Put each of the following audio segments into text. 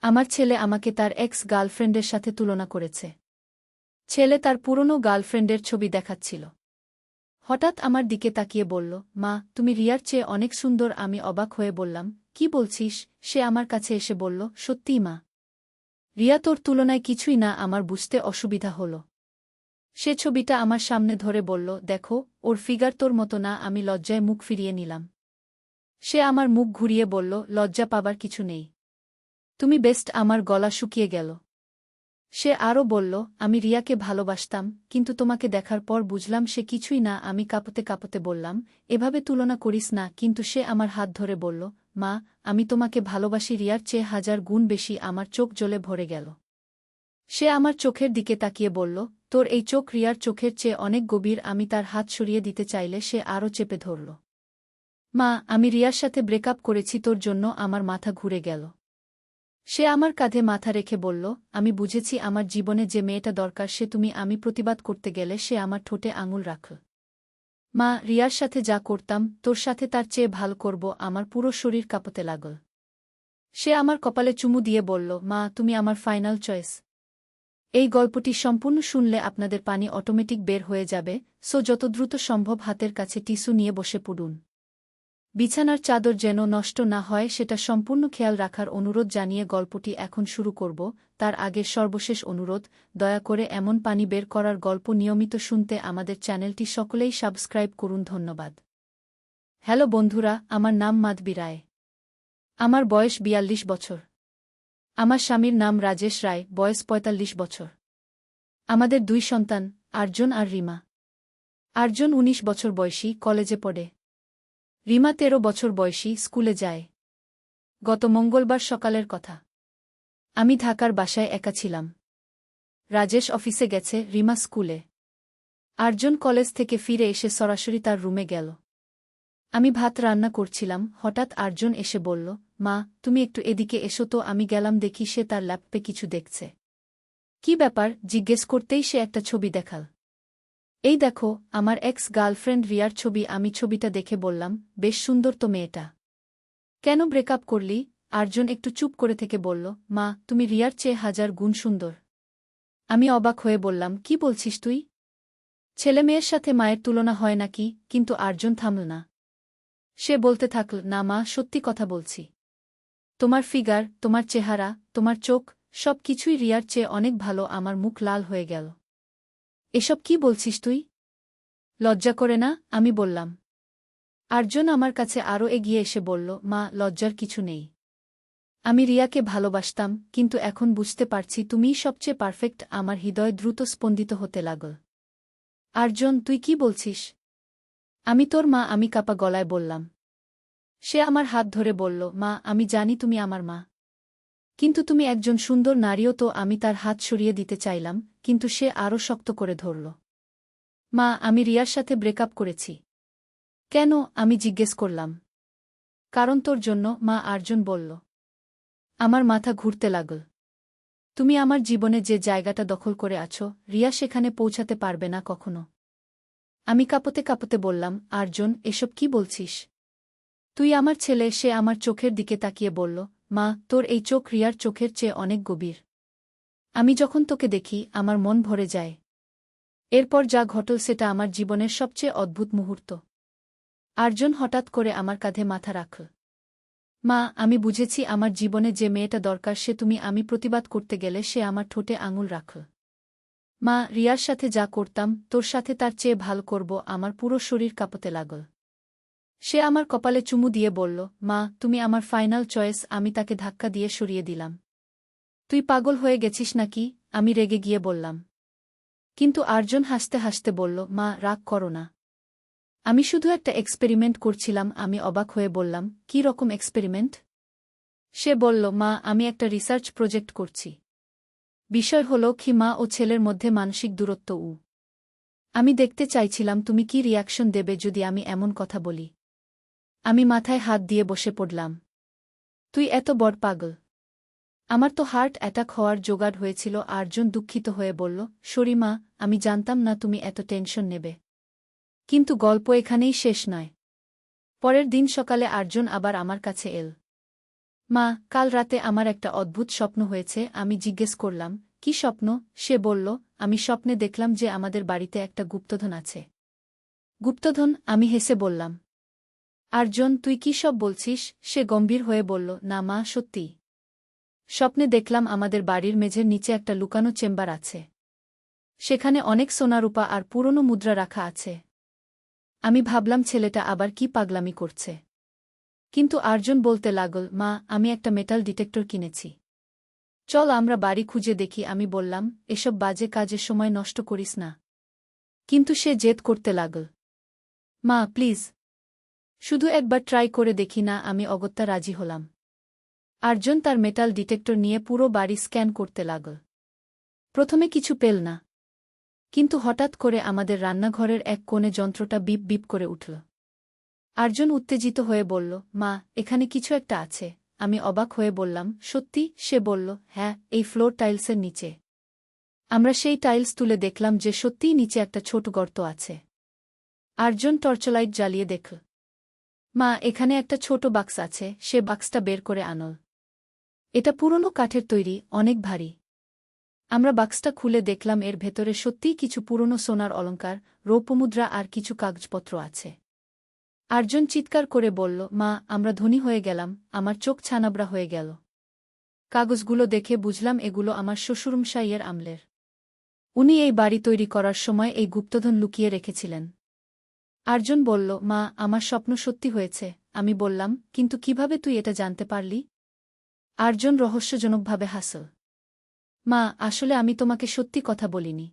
আমার ছেলে আমাকে তার এক্স গার্লফ্রেন্ডের সাথে তুলনা করেছে। ছেলে তার পুরনো গার্লফ্রেন্ডের ছবি দেখাচ্ছিল। হঠাৎ আমার দিকে তাকিয়ে বলল, মা, তুমি রিয়ার চেয়ে অনেক সুন্দর। আমি অবাক হয়ে বললাম, কি বলছিস? সে আমার কাছে এসে বলল সত্যিই মা। রিয়া তোর তুলনায় কিছুই না, আমার বুঝতে অসুবিধা হল। সে ছবিটা আমার সামনে ধরে বলল, দেখো, ওর ফিগার তোর মতো না। আমি লজ্জায় মুখ ফিরিয়ে নিলাম। সে আমার মুখ ঘুরিয়ে বলল, লজ্জা পাবার কিছু নেই। তুমি বেস্ট আমার গলা শুকিয়ে গেল। সে আরও বলল, আমি রিয়াকে ভালোবাসতাম, কিন্তু তোমাকে দেখার পর বুঝলাম সে কিছুই না, আমি কাঁপতে কাঁপতে বললাম, এভাবে তুলনা করিস না, কিন্তু সে আমার হাত ধরে বলল, মা, আমি তোমাকে ভালোবাসি, রিয়ার চেয়ে হাজার গুণ বেশি আমার চোখ জ্বলে ভরে গেল। সে আমার চোখের দিকে তাকিয়ে বলল, তোর এই চোখ রিয়ার চোখের চেয়ে অনেক গভীর, আমি তার হাত সরিয়ে দিতে চাইলে সে আরও চেপে ধরল। মা, আমি রিয়ার সাথে ব্রেকআপ করেছি, তোর জন্য আমার মাথা ঘুরে গেল। সে আমার কাঁধে মাথা রেখে বলল, আমি বুঝেছি আমার জীবনে যে মেয়েটা দরকার, সে তুমি, আমি প্রতিবাদ করতে গেলে সে আমার ঠোঁটে আঙুল রাখল মা, রিয়ার সাথে যা করতাম, তোর সাথে তার চেয়ে ভালো করব, আমার পুরো শরীর কাঁপতে লাগল। সে আমার কপালে চুমু দিয়ে বলল, মা, তুমি আমার ফাইনাল চয়েস। এই গল্পটি সম্পূর্ণ শুনলে আপনাদের পানি অটোমেটিক বের হয়ে যাবে, সো যত দ্রুত সম্ভব হাতের কাছে টিস্যু নিয়ে বসে পড়ুন। বিছানার চাদর যেন নষ্ট না হয়, সেটা সম্পূর্ণ খেয়াল রাখার অনুরোধ জানিয়ে গল্পটি এখন শুরু করব। তার আগের সর্বশেষ অনুরোধ, দয়া করে এমন পানি বের করার গল্প নিয়মিত শুনতে আমাদের চ্যানেলটি সকলেই সাবস্ক্রাইব করুন। ধন্যবাদ। হ্যালো বন্ধুরা, আমার নাম মাধবী রায়। আমার বয়স বিয়াল্লিশ বছর। আমার স্বামীর নাম রাজেশ রায়, বয়স পঁয়তাল্লিশ বছর। আমাদের দুই সন্তান, আর্জুন আর রিমা। আর্জুন ১৯ বছর বয়সী, কলেজে পড়ে। রিমা তেরো বছর বয়সী স্কুলে যায়। গত মঙ্গলবার সকালের কথা। আমি ঢাকার বাসায় একা ছিলাম। রাজেশ অফিসে গেছে রিমা স্কুলে। আর্জুন কলেজ থেকে ফিরে এসে সরাসরি তার রুমে গেল। আমি ভাত রান্না করছিলাম, হঠাৎ আর্জুন এসে বলল, মা, তুমি একটু এদিকে এসো তো, আমি গেলাম দেখি সে তার ল্যাপটপে কিছু দেখছে। কি ব্যাপার, জিজ্ঞেস করতেই সে একটা ছবি দেখাল। এই দেখো, আমার এক্স গার্লফ্রেন্ড রিয়ার ছবি, আমি ছবিটা দেখে বললাম, বেশ সুন্দর তো মেয়েটা। কেন ব্রেকআপ করলি? আর্জুন একটু চুপ করে থেকে বলল, মা, তুমি রিয়ার চেয়ে হাজার গুণ সুন্দর। আমি অবাক হয়ে বললাম, কি বলছিস তুই? ছেলে মেয়ের সাথে মায়ের তুলনা হয় নাকি কিন্তু আর্জুন থামল না। সে বলতে থাকল, না মা, সত্যি কথা বলছি। তোমার ফিগার তোমার চেহারা, তোমার চোখ সব কিছুই রিয়ার চেয়ে অনেক ভালো, আমার মুখ লাল হয়ে গেল। এসব কি বলছিস তুই? লজ্জা করে না, আমি বললাম। আর্জুন আমার কাছে আরও এগিয়ে এসে বলল, মা, লজ্জার কিছু নেই। আমি রিয়াকে ভালোবাসতাম, কিন্তু এখন বুঝতে পারছি তুমিই সবচেয়ে পারফেক্ট, আমার হৃদয় দ্রুত স্পন্দিত হতে লাগল। আর্জুন, তুই কি বলছিস? আমি তোর মা, আমি কাপা গলায় বললাম। সে আমার হাত ধরে বলল, মা, আমি জানি তুমি আমার মা। কিন্তু তুমি একজন সুন্দর নারীও তো আমি তার হাত সরিয়ে দিতে চাইলাম, কিন্তু সে আরও শক্ত করে ধরল। মা, আমি রিয়ার সাথে ব্রেকআপ করেছি। কেন? আমি জিজ্ঞেস করলাম। কারণ তোর জন্য, মা আর্জুন বলল। আমার মাথা ঘুরতে লাগল। তুমি আমার জীবনে যে জায়গাটা দখল করে আছো, রিয়া সেখানে পৌঁছাতে পারবে না কখনো। আমি কাপতে কাপতে বললাম, আর্জুন, এসব কি বলছিস? তুই আমার ছেলে, সে আমার চোখের দিকে তাকিয়ে বলল মা, তোর এই চোখ রিয়ার চোখের চেয়ে অনেক গভীর। আমি যখন তোকে দেখি, আমার মন ভরে যায়। এরপর যা ঘটল সেটা আমার জীবনের সবচেয়ে অদ্ভুত মুহূর্ত। আর্জুন হঠাৎ করে আমার কাঁধে মাথা রাখল মা, আমি বুঝেছি আমার জীবনে যে মেয়েটা দরকার, সে তুমি, আমি প্রতিবাদ করতে গেলে সে আমার ঠোঁটে আঙুল রাখল মা, রিয়ার সাথে যা করতাম, তোর সাথে তার চেয়ে ভালো করব, আমার পুরো শরীর কাঁপতে লাগল। সে আমার কপালে চুমু দিয়ে বলল, মা, তুমি আমার ফাইনাল চয়েস, আমি তাকে ধাক্কা দিয়ে সরিয়ে দিলাম। তুই পাগল হয়ে গেছিস নাকি? আমি রেগে গিয়ে বললাম। কিন্তু আর্জুন হাসতে হাসতে বলল, মা, রাগ করো না। আমি শুধু একটা এক্সপেরিমেন্ট করছিলাম, আমি অবাক হয়ে বললাম, কি রকম এক্সপেরিমেন্ট? সে বলল, মা, আমি একটা রিসার্চ প্রজেক্ট করছি। বিষয় হল কি, মা ও ছেলের মধ্যে মানসিক দূরত্ব উ। আমি দেখতে চাইছিলাম তুমি কি রিয়াকশন দেবে যদি আমি এমন কথা বলি। আমি মাথায় হাত দিয়ে বসে পড়লাম। তুই এত বড় পাগল। আমার তো হার্ট অ্যাটাক হওয়ার জোগাড় হয়েছিল, আর্জুন দুঃখিত হয়ে বলল। শরীমা আমি জানতাম না তুমি এত টেনশন নেবে। কিন্তু গল্প এখানেই শেষ নয়। পরের দিন সকালে আর্জুন আবার আমার কাছে এল। মা, কাল রাতে আমার একটা অদ্ভুত স্বপ্ন হয়েছে, আমি জিজ্ঞেস করলাম। কি স্বপ্ন? সে বলল, আমি স্বপ্নে দেখলাম যে আমাদের বাড়িতে একটা গুপ্তধন আছে। গুপ্তধন? আমি হেসে বললাম। আর্জন তুই কি সব বলছিস? সে গম্ভীর হয়ে বলল, না মা, সত্যি। স্বপ্নে দেখলাম আমাদের বাড়ির মেঝের নিচে একটা লুকানো চেম্বার আছে। সেখানে অনেক সোনারূপা আর পুরনো মুদ্রা রাখা আছে। আমি ভাবলাম ছেলেটা আবার কি পাগলামি করছে। কিন্তু আর্জন বলতে লাগল, মা, আমি একটা মেটাল ডিটেক্টর কিনেছি। চল আমরা বাড়ি খুঁজে দেখি। আমি বললাম, এসব বাজে কাজের সময় নষ্ট করিস না। কিন্তু সে জেদ করতে লাগল, মা, প্লিজ শুধু একবার ট্রাই করে দেখি না, আমি অগত্যা রাজি হলাম। আর্জন তার মেটাল ডিটেক্টর নিয়ে পুরো বাড়ি স্ক্যান করতে লাগল। প্রথমে কিছু পেল না। কিন্তু হঠাৎ করে আমাদের রান্নাঘরের এক কোণে যন্ত্রটা বিপ বিপ করে উঠল। আর্জন উত্তেজিত হয়ে বলল, মা, এখানে কিছু একটা আছে। আমি অবাক হয়ে বললাম, সত্যি? সে বলল হ্যাঁ এই ফ্লোর টাইলসের নিচে। আমরা সেই টাইলস তুলে দেখলাম যে সত্যিই নিচে একটা ছোট গর্ত আছে। আর্জন টর্চলাইট জ্বালিয়ে দেখল। মা, এখানে একটা ছোট বাক্স আছে, সে বাক্সটা বের করে আনল এটা পুরনো কাঠের তৈরি, অনেক ভারী। আমরা বাক্সটা খুলে দেখলাম, এর ভেতরে সত্যিই কিছু পুরনো সোনার অলঙ্কার রৌপমুদ্রা আর কিছু কাগজপত্র আছে। আর্জন চিৎকার করে বলল, মা, আমরা ধনী হয়ে গেলাম, আমার চোখ ছানাবড়া হয়ে গেল। কাগজগুলো দেখে বুঝলাম, এগুলো আমার শ্বশুরমশাইয়ের আমলের। উনি এই বাড়ি তৈরি করার সময় এই গুপ্তধন লুকিয়ে রেখেছিলেন। আর্জন বলল, মা, আমার স্বপ্ন সত্যি হয়েছে। আমি বললাম, কিন্তু কীভাবে তুই এটা জানতে পারলি? আর্জন রহস্যজনকভাবে হাসল, মা, আসলে আমি তোমাকে সত্যি কথা বলিনি।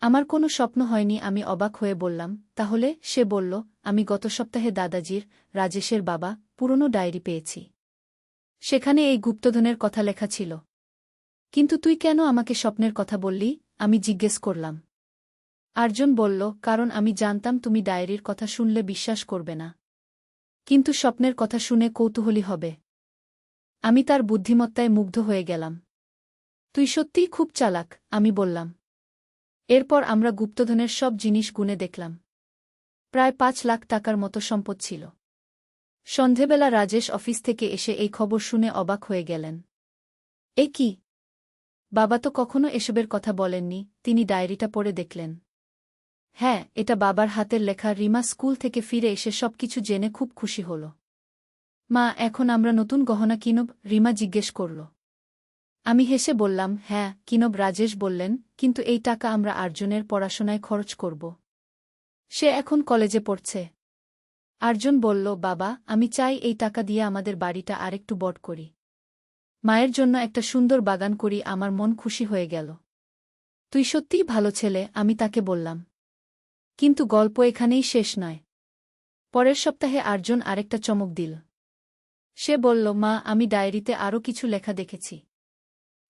আমার কোনো স্বপ্ন হয়নি, আমি অবাক হয়ে বললাম। তাহলে সে বলল, আমি গত সপ্তাহে দাদাজির, রাজেশের বাবা, পুরনো ডায়েরি পেয়েছি। সেখানে এই গুপ্তধনের কথা লেখা ছিল। কিন্তু তুই কেন আমাকে স্বপ্নের কথা বললি? আমি জিজ্ঞেস করলাম। আর্জন বলল, কারণ আমি জানতাম তুমি ডায়েরির কথা শুনলে বিশ্বাস করবে না। কিন্তু স্বপ্নের কথা শুনে কৌতূহলী হবে। আমি তার বুদ্ধিমত্তায় মুগ্ধ হয়ে গেলাম। তুই সত্যিই খুব চালাক, আমি বললাম। এরপর আমরা গুপ্তধনের সব জিনিস গুনে দেখলাম। প্রায় পাঁচ লাখ টাকার মতো সম্পদ ছিল। সন্ধেবেলা রাজেশ অফিস থেকে এসে এই খবর শুনে অবাক হয়ে গেলেন। এ কি? বাবা তো কখনো এসবের কথা বলেননি, তিনি ডায়েরিটা পড়ে দেখলেন। হ্যাঁ এটা বাবার হাতের লেখা রিমা স্কুল থেকে ফিরে এসে সবকিছু জেনে খুব খুশি হল। মা, এখন আমরা নতুন গহনা কিনব, রিমা জিজ্ঞেস করল। আমি হেসে বললাম হ্যাঁ কিনব রাজেশ বললেন, কিন্তু এই টাকা আমরা আর্জনের পড়াশোনায় খরচ করব। সে এখন কলেজে পড়ছে। আর্জুন বলল, বাবা, আমি চাই এই টাকা দিয়ে আমাদের বাড়িটা আরেকটু বট করি। মায়ের জন্য একটা সুন্দর বাগান করি, আমার মন খুশি হয়ে গেল। তুই সত্যিই ভালো ছেলে, আমি তাকে বললাম। কিন্তু গল্প এখানেই শেষ নয়। পরের সপ্তাহে আর্জুন আরেকটা চমক দিল। সে বলল, মা, আমি ডায়েরিতে আরও কিছু লেখা দেখেছি।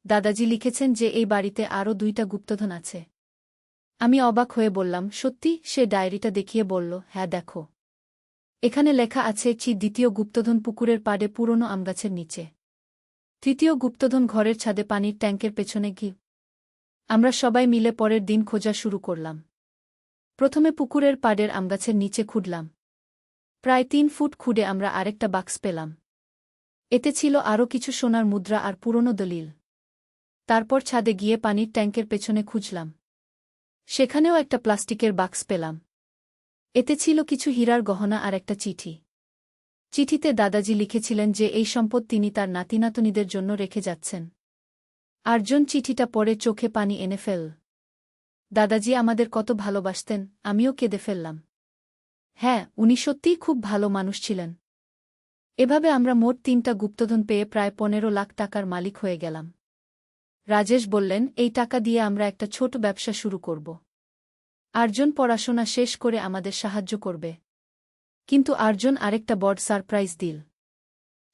দাদাজি লিখেছেন যে এই বাড়িতে আরও দুইটা গুপ্তধন আছে। আমি অবাক হয়ে বললাম, সত্যি? সে ডায়েরিটা দেখিয়ে বলল হ্যাঁ দেখো। এখানে লেখা আছে চি দ্বিতীয় গুপ্তধন পুকুরের পাড়ে পুরনো আমগাছের নিচে। তৃতীয় গুপ্তধন ঘরের ছাদে পানির ট্যাঙ্কের পেছনে ঘি। আমরা সবাই মিলে পরের দিন খোঁজা শুরু করলাম। প্রথমে পুকুরের পাড়ের আমগাছের নিচে খুঁড়লাম। প্রায় তিন ফুট খুঁড়ে আমরা আরেকটা বাক্স পেলাম। এতে ছিল আরও কিছু সোনার মুদ্রা আর পুরনো দলিল। তারপর ছাদে গিয়ে পানির ট্যাঙ্কের পেছনে খুঁজলাম। সেখানেও একটা প্লাস্টিকের বাক্স পেলাম। এতে ছিল কিছু হীরার গহনা আর একটা চিঠি। চিঠিতে দাদাজি লিখেছিলেন যে এই সম্পদ তিনি তার নাতিনাতনিদের জন্য রেখে যাচ্ছেন। আর্জন চিঠিটা পরে চোখে পানি এনে ফেল দাদাজি আমাদের কত ভালোবাসতেন, আমিও কেঁদে ফেললাম। হ্যাঁ উনি সত্যিই খুব ভালো মানুষ ছিলেন। এভাবে আমরা মোট তিনটা গুপ্তধন পেয়ে প্রায় পনেরো লাখ টাকার মালিক হয়ে গেলাম। রাজেশ বললেন, এই টাকা দিয়ে আমরা একটা ছোট ব্যবসা শুরু করব। আর্জন পড়াশোনা শেষ করে আমাদের সাহায্য করবে। কিন্তু আর্জন আরেকটা বড় সারপ্রাইজ দিল।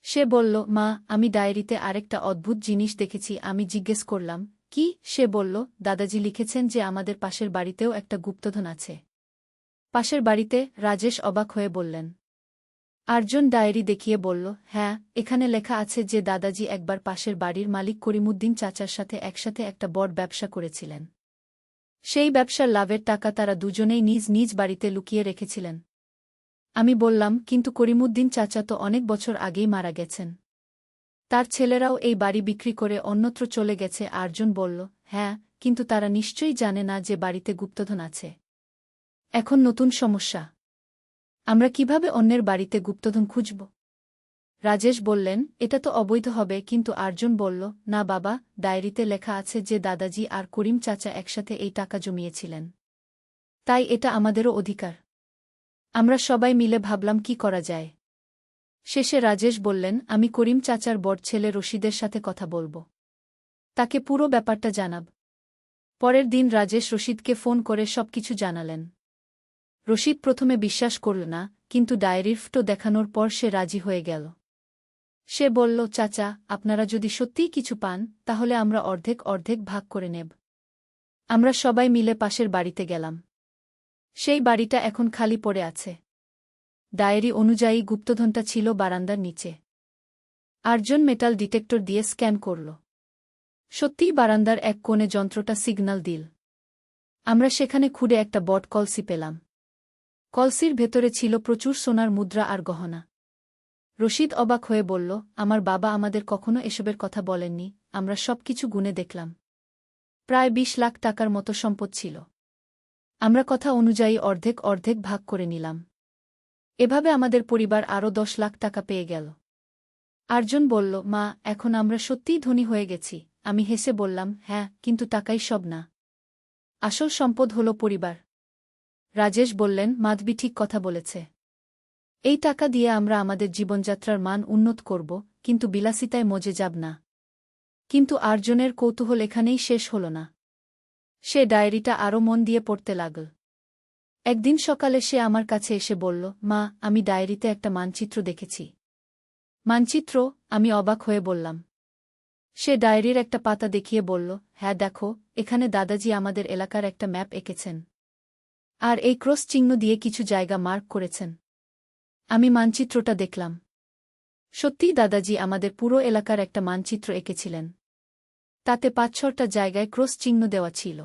সে বলল, মা, আমি ডায়েরিতে আরেকটা অদ্ভুত জিনিস দেখেছি, আমি জিজ্ঞেস করলাম কি? সে বলল, দাদাজি লিখেছেন যে আমাদের পাশের বাড়িতেও একটা গুপ্তধন আছে। পাশের বাড়িতে রাজেশ অবাক হয়ে বললেন, আর্জন ডায়েরি দেখিয়ে বলল হ্যাঁ এখানে লেখা আছে যে দাদাজি একবার পাশের বাড়ির মালিক করিমুদ্দিন চাচার সাথে একসাথে একটা বড় ব্যবসা করেছিলেন। সেই ব্যবসার লাভের টাকা তারা দুজনেই নিজ নিজ বাড়িতে লুকিয়ে রেখেছিলেন। আমি বললাম, কিন্তু করিমুদ্দিন চাচা তো অনেক বছর আগেই মারা গেছেন। তার ছেলেরাও এই বাড়ি বিক্রি করে অন্যত্র চলে গেছে। আর্জুন বলল হ্যাঁ কিন্তু তারা নিশ্চয়ই জানে না যে বাড়িতে গুপ্তধন আছে। এখন নতুন সমস্যা। আমরা কীভাবে অন্যের বাড়িতে গুপ্তধন খুঁজব? রাজেশ বললেন, এটা তো অবৈধ হবে। কিন্তু আর্জুন বলল, না বাবা, ডায়েরিতে লেখা আছে যে দাদাজি আর করিম চাচা একসাথে এই টাকা জমিয়েছিলেন। তাই এটা আমাদেরও অধিকার। আমরা সবাই মিলে ভাবলাম কি করা যায়। শেষে রাজেশ বললেন, আমি করিম চাচার বড় ছেলে রশিদের সাথে কথা বলব। তাকে পুরো ব্যাপারটা জানাব। পরের দিন রাজেশ রশিদকে ফোন করে সবকিছু জানালেন। রশিদ প্রথমে বিশ্বাস করল না, কিন্তু ডায়েরির ফটো দেখানোর পর সে রাজি হয়ে গেল। সে বলল, চাচা, আপনারা যদি সত্যিই কিছু পান, তাহলে আমরা অর্ধেক অর্ধেক ভাগ করে নেব। আমরা সবাই মিলে পাশের বাড়িতে গেলাম। সেই বাড়িটা এখন খালি পড়ে আছে। ডায়েরি অনুযায়ী গুপ্তধনটা ছিল বারান্দার নিচে। আর্জন মেটাল ডিটেক্টর দিয়ে স্ক্যান করল। সত্যিই বারান্দার এক কোণে যন্ত্রটা সিগন্যাল দিল। আমরা সেখানে খুঁড়ে একটা বট কলসি পেলাম। কলসির ভেতরে ছিল প্রচুর সোনার মুদ্রা আর গহনা। রশিদ অবাক হয়ে বলল, আমার বাবা আমাদের কখনো এসবের কথা বলেননি, আমরা সব কিছু গুনে দেখলাম। প্রায় ২০ লাখ টাকার মতো সম্পদ ছিল। আমরা কথা অনুযায়ী অর্ধেক অর্ধেক ভাগ করে নিলাম। এভাবে আমাদের পরিবার আরও দশ লাখ টাকা পেয়ে গেল। আর্জুন বলল, মা, এখন আমরা সত্যিই ধনী হয়ে গেছি। আমি হেসে বললাম হ্যাঁ কিন্তু টাকাই সব না। আসল সম্পদ হল পরিবার। রাজেশ বললেন, মাধবী ঠিক কথা বলেছে। এই টাকা দিয়ে আমরা আমাদের জীবনযাত্রার মান উন্নত করব, কিন্তু বিলাসিতায় মজে যাব না। কিন্তু আর্জনের কৌতূহল এখানেই শেষ হল না। সে ডায়েরিটা আরও মন দিয়ে পড়তে লাগল। একদিন সকালে সে আমার কাছে এসে বলল, মা, আমি ডায়েরিতে একটা মানচিত্র দেখেছি। মানচিত্র, আমি অবাক হয়ে বললাম। সে ডায়েরির একটা পাতা দেখিয়ে বলল হ্যাঁ দেখো, এখানে দাদাজি আমাদের এলাকার একটা ম্যাপ এঁকেছেন। আর এই ক্রস চিহ্ন দিয়ে কিছু জায়গা মার্ক করেছেন। আমি মানচিত্রটা দেখলাম। সত্যিই দাদাজি আমাদের পুরো এলাকার একটা মানচিত্র এঁকেছিলেন। তাতে পাঁচ ছটা জায়গায় ক্রস চিহ্ন দেওয়া ছিল।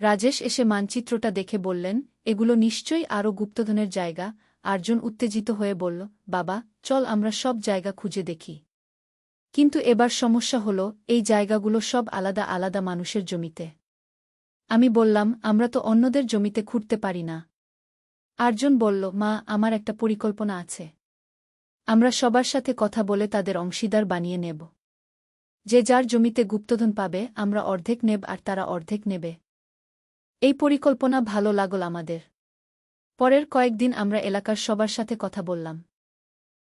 রাজেশ এসে মানচিত্রটা দেখে বললেন, এগুলো নিশ্চয়ই আরও গুপ্তধনের জায়গা। আর্জুন উত্তেজিত হয়ে বলল, বাবা, চল আমরা সব জায়গা খুঁজে দেখি। কিন্তু এবার সমস্যা হল, এই জায়গাগুলো সব আলাদা আলাদা মানুষের জমিতে। আমি বললাম, আমরা তো অন্যদের জমিতে খুঁড়তে পারি না। আর্জুন বলল, মা, আমার একটা পরিকল্পনা আছে। আমরা সবার সাথে কথা বলে তাদের অংশীদার বানিয়ে নেব। যে যার জমিতে গুপ্তধন পাবে, আমরা অর্ধেক নেব আর তারা অর্ধেক নেবে। এই পরিকল্পনা ভালো লাগল আমাদের। পরের কয়েকদিন আমরা এলাকার সবার সাথে কথা বললাম।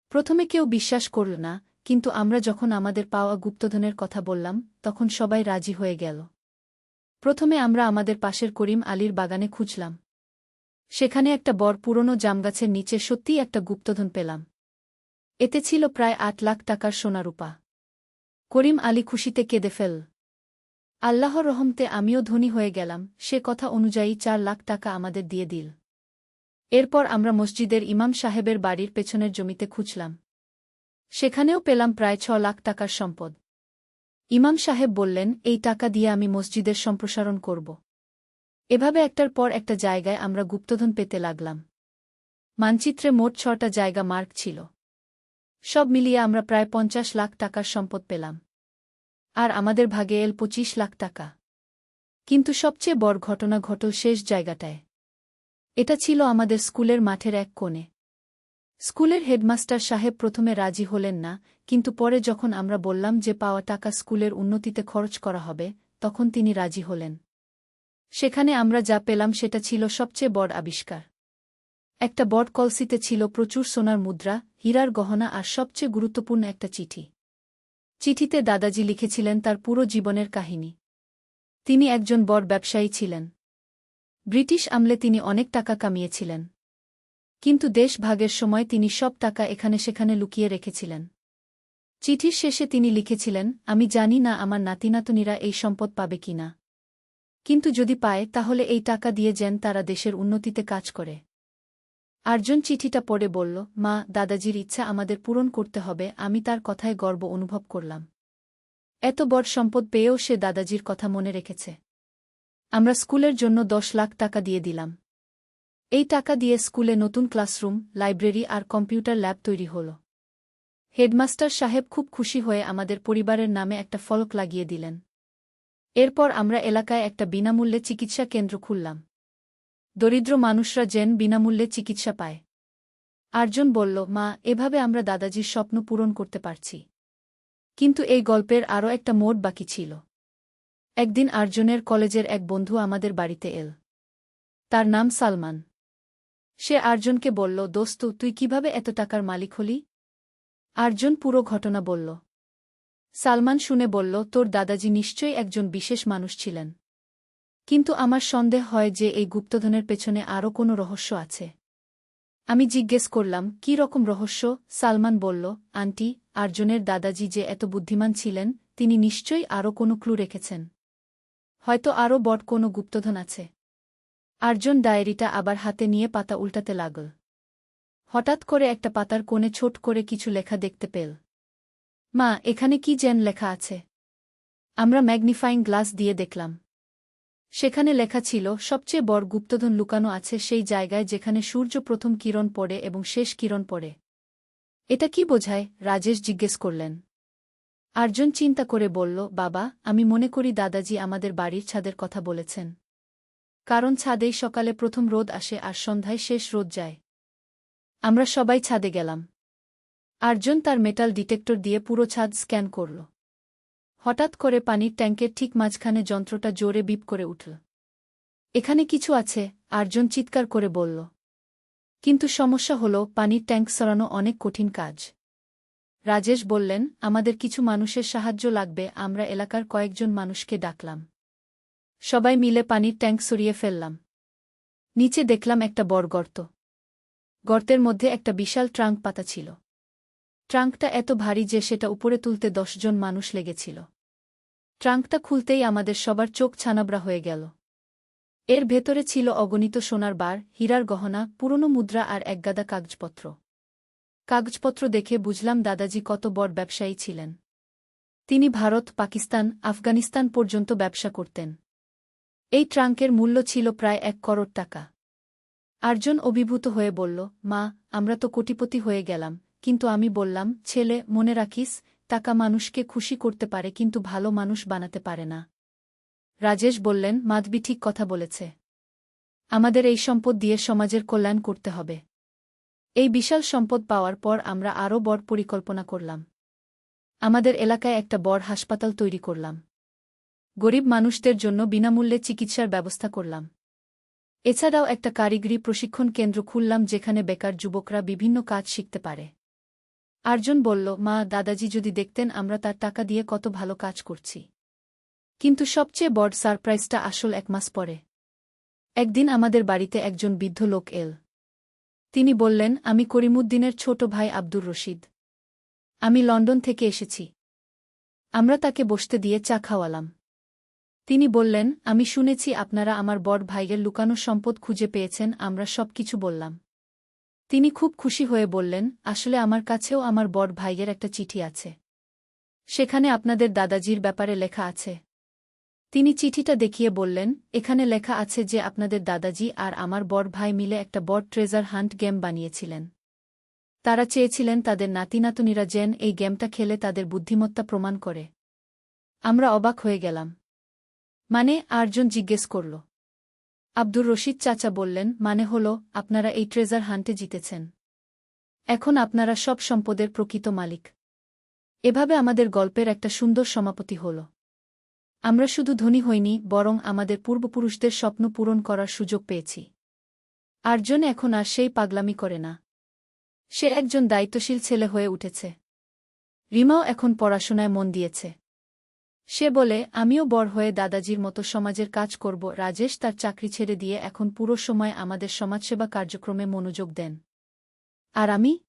প্রথমে কেউ বিশ্বাস করল না, কিন্তু আমরা যখন আমাদের পাওয়া গুপ্তধনের কথা বললাম, তখন সবাই রাজি হয়ে গেল। প্রথমে আমরা আমাদের পাশের করিম আলীর বাগানে খুঁজলাম। সেখানে একটা বড় পুরনো জামগাছের নিচে সত্যিই একটা গুপ্তধন পেলাম। এতে ছিল প্রায় আট লাখ টাকার সোনারূপা করিম আলী খুশিতে কেঁদে ফেল আল্লাহর রহমতে আমিও ধনী হয়ে গেলাম, সে কথা অনুযায়ী চার লাখ টাকা আমাদের দিয়ে দিল। এরপর আমরা মসজিদের ইমাম সাহেবের বাড়ির পেছনের জমিতে খুঁজলাম। সেখানেও পেলাম প্রায় ছ লাখ টাকার সম্পদ। ইমাম সাহেব বললেন, এই টাকা দিয়ে আমি মসজিদের সম্প্রসারণ করব। এভাবে একটার পর একটা জায়গায় আমরা গুপ্তধন পেতে লাগলাম। মানচিত্রে মোট ছটা জায়গা মার্ক ছিল। সব মিলিয়ে আমরা প্রায় পঞ্চাশ লাখ টাকার সম্পদ পেলাম। আর আমাদের ভাগে এল পঁচিশ লাখ টাকা। কিন্তু সবচেয়ে বড় ঘটনা ঘটল শেষ জায়গাটায়। এটা ছিল আমাদের স্কুলের মাঠের এক কোণে। স্কুলের হেডমাস্টার সাহেব প্রথমে রাজি হলেন না, কিন্তু পরে যখন আমরা বললাম যে পাওয়া টাকা স্কুলের উন্নতিতে খরচ করা হবে, তখন তিনি রাজি হলেন। সেখানে আমরা যা পেলাম সেটা ছিল সবচেয়ে বড় আবিষ্কার। একটা বড় কলসিতে ছিল প্রচুর সোনার মুদ্রা, হীরার গহনা আর সবচেয়ে গুরুত্বপূর্ণ একটা চিঠি। চিঠিতে দাদাজি লিখেছিলেন তার পুরো জীবনের কাহিনী। তিনি একজন বড় ব্যবসায়ী ছিলেন। ব্রিটিশ আমলে তিনি অনেক টাকা কামিয়েছিলেন। কিন্তু দেশ ভাগের সময় তিনি সব টাকা এখানে সেখানে লুকিয়ে রেখেছিলেন। চিঠির শেষে তিনি লিখেছিলেন, আমি জানি না আমার নাতিনাতনিরা এই সম্পদ পাবে কিনা কিন্তু যদি পায়, তাহলে এই টাকা দিয়ে যেন তারা দেশের উন্নতিতে কাজ করে। আর্জুন চিঠিটা পড়ে বলল, মা, দাদাজির ইচ্ছা আমাদের পূরণ করতে হবে, আমি তার কথায় গর্ব অনুভব করলাম। এত বড় সম্পদ পেয়েও সে দাদাজির কথা মনে রেখেছে। আমরা স্কুলের জন্য দশ লাখ টাকা দিয়ে দিলাম। এই টাকা দিয়ে স্কুলে নতুন ক্লাসরুম, লাইব্রেরি আর কম্পিউটার ল্যাব তৈরি হল। হেডমাস্টার সাহেব খুব খুশি হয়ে আমাদের পরিবারের নামে একটা ফলক লাগিয়ে দিলেন। এরপর আমরা এলাকায় একটা বিনামূল্যে চিকিৎসা কেন্দ্র খুললাম। দরিদ্র মানুষরা যেন বিনামূল্যে চিকিৎসা পায়। আর্জন বলল, মা, এভাবে আমরা দাদাজির স্বপ্ন পূরণ করতে পারছি। কিন্তু এই গল্পের আরও একটা মোড় বাকি ছিল। একদিন আর্জনের কলেজের এক বন্ধু আমাদের বাড়িতে এল। তার নাম সালমান। সে আর্জনকে বলল, দোস্ত, তুই কীভাবে এত টাকার মালিক হলি? আর্জুন পুরো ঘটনা বলল। সালমান শুনে বলল, তোর দাদাজি নিশ্চয়ই একজন বিশেষ মানুষ ছিলেন। কিন্তু আমার সন্দেহ হয় যে এই গুপ্তধনের পেছনে আরও কোনো রহস্য আছে। আমি জিজ্ঞেস করলাম, কি রকম রহস্য? সালমান বলল, আন্টি, আর্জনের দাদাজি যে এত বুদ্ধিমান ছিলেন, তিনি নিশ্চয়ই আরও কোনো ক্লু রেখেছেন। হয়তো আরও বট কোনো গুপ্তধন আছে। আর্জন ডায়েরিটা আবার হাতে নিয়ে পাতা উল্টাতে লাগল। হঠাৎ করে একটা পাতার কোণে ছোট করে কিছু লেখা দেখতে পেল। মা, এখানে কি জেন লেখা আছে? আমরা ম্যাগনিফাইং গ্লাস দিয়ে দেখলাম। সেখানে লেখা ছিল, সবচেয়ে বড় গুপ্তধন লুকানো আছে সেই জায়গায় যেখানে সূর্য প্রথম কিরণ পড়ে এবং শেষ কিরণ পড়ে। এটা কি বোঝায়? রাজেশ জিজ্ঞেস করলেন। আর্জুন চিন্তা করে বলল, বাবা, আমি মনে করি দাদাজি আমাদের বাড়ির ছাদের কথা বলেছেন। কারণ ছাদেই সকালে প্রথম রোদ আসে আর সন্ধ্যায় শেষ রোদ যায়। আমরা সবাই ছাদে গেলাম। আর্জুন তার মেটাল ডিটেক্টর দিয়ে পুরো ছাদ স্ক্যান করল। হঠাৎ করে পানির ট্যাঙ্কের ঠিক মাঝখানে যন্ত্রটা জোরে বিপ করে উঠল। এখানে কিছু আছে, আর্জুন চিৎকার করে বলল। কিন্তু সমস্যা হল, পানির ট্যাঙ্ক সরানো অনেক কঠিন কাজ। রাজেশ বললেন, আমাদের কিছু মানুষের সাহায্য লাগবে, আমরা এলাকার কয়েকজন মানুষকে ডাকলাম। সবাই মিলে পানির ট্যাঙ্ক সরিয়ে ফেললাম। নিচে দেখলাম একটা বড় গর্ত গর্তের মধ্যে একটা বিশাল ট্রাঙ্ক পাতা ছিল। ট্রাঙ্কটা এত ভারী যে সেটা উপরে তুলতে দশজন মানুষ লেগেছিল। ট্রাঙ্কটা খুলতেই আমাদের সবার চোখ ছানাবড়া হয়ে গেল। এর ভেতরে ছিল অগণিত সোনার বার, হীরার গহনা, পুরনো মুদ্রা আর একগাদা কাগজপত্র। কাগজপত্র দেখে বুঝলাম দাদাজি কত বড় ব্যবসায়ী ছিলেন। তিনি ভারত, পাকিস্তান, আফগানিস্তান পর্যন্ত ব্যবসা করতেন। এই ট্রাঙ্কের মূল্য ছিল প্রায় এক করোড় টাকা। আর্জন অভিভূত হয়ে বলল, মা, আমরা তো কোটিপতি হয়ে গেলাম, কিন্তু আমি বললাম, ছেলে, মনে রাখিস টাকা মানুষকে খুশি করতে পারে কিন্তু ভালো মানুষ বানাতে পারে না। রাজেশ বললেন, মাধবী ঠিক কথা বলেছে। আমাদের এই সম্পদ দিয়ে সমাজের কল্যাণ করতে হবে। এই বিশাল সম্পদ পাওয়ার পর আমরা আরও বড় পরিকল্পনা করলাম। আমাদের এলাকায় একটা বড় হাসপাতাল তৈরি করলাম। গরিব মানুষদের জন্য বিনামূল্যে চিকিৎসার ব্যবস্থা করলাম। এছাড়াও একটা কারিগরি প্রশিক্ষণ কেন্দ্র খুললাম যেখানে বেকার যুবকরা বিভিন্ন কাজ শিখতে পারে। আর্জুন বলল, মা, দাদাজি যদি দেখতেন আমরা তার টাকা দিয়ে কত ভালো কাজ করছি। কিন্তু সবচেয়ে বড় সারপ্রাইজটা আসল এক মাস পরে। একদিন আমাদের বাড়িতে একজন বৃদ্ধ লোক এল। তিনি বললেন, আমি করিমুদ্দিনের ছোট ভাই আব্দুর রশিদ। আমি লন্ডন থেকে এসেছি। আমরা তাকে বসতে দিয়ে চা খাওয়ালাম। তিনি বললেন, আমি শুনেছি আপনারা আমার বড় ভাইয়ের লুকানো সম্পদ খুঁজে পেয়েছেন, আমরা সব কিছু বললাম। তিনি খুব খুশি হয়ে বললেন, আসলে আমার কাছেও আমার বড় ভাইয়ের একটা চিঠি আছে। সেখানে আপনাদের দাদাজির ব্যাপারে লেখা আছে। তিনি চিঠিটা দেখিয়ে বললেন, এখানে লেখা আছে যে আপনাদের দাদাজি আর আমার বড় ভাই মিলে একটা বড় ট্রেজার হান্ট গেম বানিয়েছিলেন। তারা চেয়েছিলেন তাদের নাতিনাতনিরা যেন এই গেমটা খেলে তাদের বুদ্ধিমত্তা প্রমাণ করে। আমরা অবাক হয়ে গেলাম। মানে আরজন জিজ্ঞেস করল আব্দুর রশিদ চাচা বললেন মানে হল, আপনারা এই ট্রেজার হান্টে জিতেছেন। এখন আপনারা সব সম্পদের প্রকৃত মালিক। এভাবে আমাদের গল্পের একটা সুন্দর সমাপতি হল। আমরা শুধু ধনী হইনি, বরং আমাদের পূর্বপুরুষদের স্বপ্ন পূরণ করার সুযোগ পেয়েছি। আর্জন এখন আর সেই পাগলামি করে না। সে একজন দায়িত্বশীল ছেলে হয়ে উঠেছে। রিমাও এখন পড়াশোনায় মন দিয়েছে। সে বলে, আমিও বড় হয়ে দাদাজির মতো সমাজের কাজ করব। রাজেশ তার চাকরি ছেড়ে দিয়ে এখন পুরো সময় আমাদের সমাজসেবা কার্যক্রমে মনোযোগ দেন। আর আমি?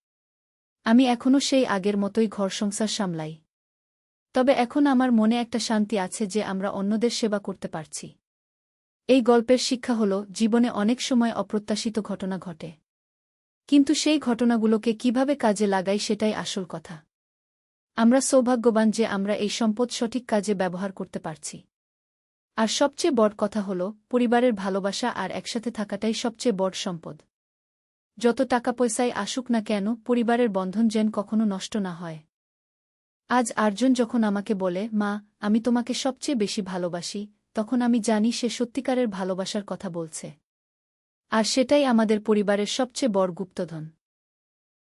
আমি এখনও সেই আগের মতোই ঘর সংসার সামলাই। তবে এখন আমার মনে একটা শান্তি আছে যে আমরা অন্যদের সেবা করতে পারছি। এই গল্পের শিক্ষা হল, জীবনে অনেক সময় অপ্রত্যাশিত ঘটনা ঘটে। কিন্তু সেই ঘটনাগুলোকে কীভাবে কাজে লাগাই সেটাই আসল কথা। আমরা সৌভাগ্যবান যে আমরা এই সম্পদ সঠিক কাজে ব্যবহার করতে পারছি। আর সবচেয়ে বড় কথা হল, পরিবারের ভালোবাসা আর একসাথে থাকাটাই সবচেয়ে বড় সম্পদ। যত টাকা পয়সায় আসুক না কেন, পরিবারের বন্ধন যেন কখনো নষ্ট না হয়। আজ আর্জুন যখন আমাকে বলে, মা, আমি তোমাকে সবচেয়ে বেশি ভালোবাসি, তখন আমি জানি সে সত্যিকারের ভালোবাসার কথা বলছে। আর সেটাই আমাদের পরিবারের সবচেয়ে বড় গুপ্তধন।